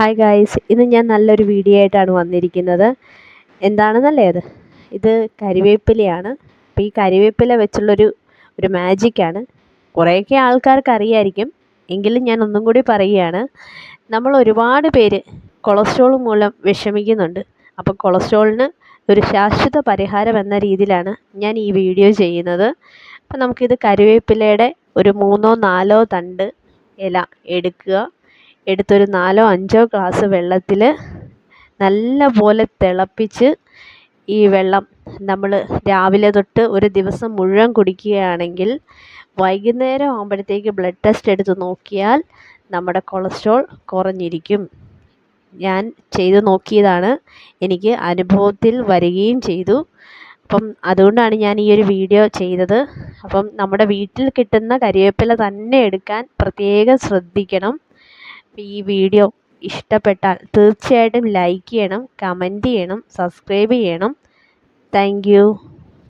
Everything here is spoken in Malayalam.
ഹായ് ഗായ്സ് ഇന്ന് ഞാൻ നല്ലൊരു വീഡിയോ ആയിട്ടാണ് വന്നിരിക്കുന്നത്. എന്താണെന്നല്ലേ അത്? ഇത് കരിവേപ്പിലയാണ്. അപ്പോൾ ഈ കരിവേപ്പില വെച്ചുള്ളൊരു ഒരു മാജിക്കാണ് കുറേയൊക്കെ ആൾക്കാർക്ക് അറിയായിരിക്കും. എങ്കിലും ഞാൻ ഒന്നും കൂടി പറയുകയാണ്. നമ്മൾ ഒരുപാട് പേര് കൊളസ്ട്രോൾ മൂലം വിഷമിക്കുന്നുണ്ട്. അപ്പോൾ കൊളസ്ട്രോളിന് ഒരു ശാശ്വത പരിഹാരം എന്ന രീതിയിലാണ് ഞാൻ ഈ വീഡിയോ ചെയ്യുന്നത്. അപ്പോൾ നമുക്കിത് കരിവേപ്പിലയുടെ ഒരു മൂന്നോ നാലോ തണ്ട് ഇല എടുക്കുക. എടുത്തൊരു നാലോ അഞ്ചോ ഗ്ലാസ് വെള്ളത്തിൽ നല്ല പോലെ തിളപ്പിച്ച് ഈ വെള്ളം നമ്മൾ രാവിലെ തൊട്ട് ഒരു ദിവസം മുഴുവൻ കുടിക്കുകയാണെങ്കിൽ വൈകുന്നേരം ആകുമ്പോഴത്തേക്ക് ബ്ലഡ് ടെസ്റ്റ് എടുത്ത് നോക്കിയാൽ നമ്മുടെ കൊളസ്ട്രോൾ കുറഞ്ഞിരിക്കും. ഞാൻ ചെയ്ത് നോക്കിയതാണ്. എനിക്ക് അനുഭവത്തിൽ വരികയും ചെയ്തു. അപ്പം അതുകൊണ്ടാണ് ഞാൻ ഈ ഒരു വീഡിയോ ചെയ്തത്. അപ്പം നമ്മുടെ വീട്ടിൽ കിട്ടുന്ന കരിവേപ്പില തന്നെ എടുക്കാൻ പ്രത്യേകം ശ്രദ്ധിക്കണം. ഈ വീഡിയോ ഇഷ്ടപ്പെട്ടാൽ തീർച്ചയായിട്ടും ലൈക്ക് ചെയ്യണം കമന്റ് ചെയ്യണം സബ്സ്ക്രൈബ് ചെയ്യണം. താങ്ക്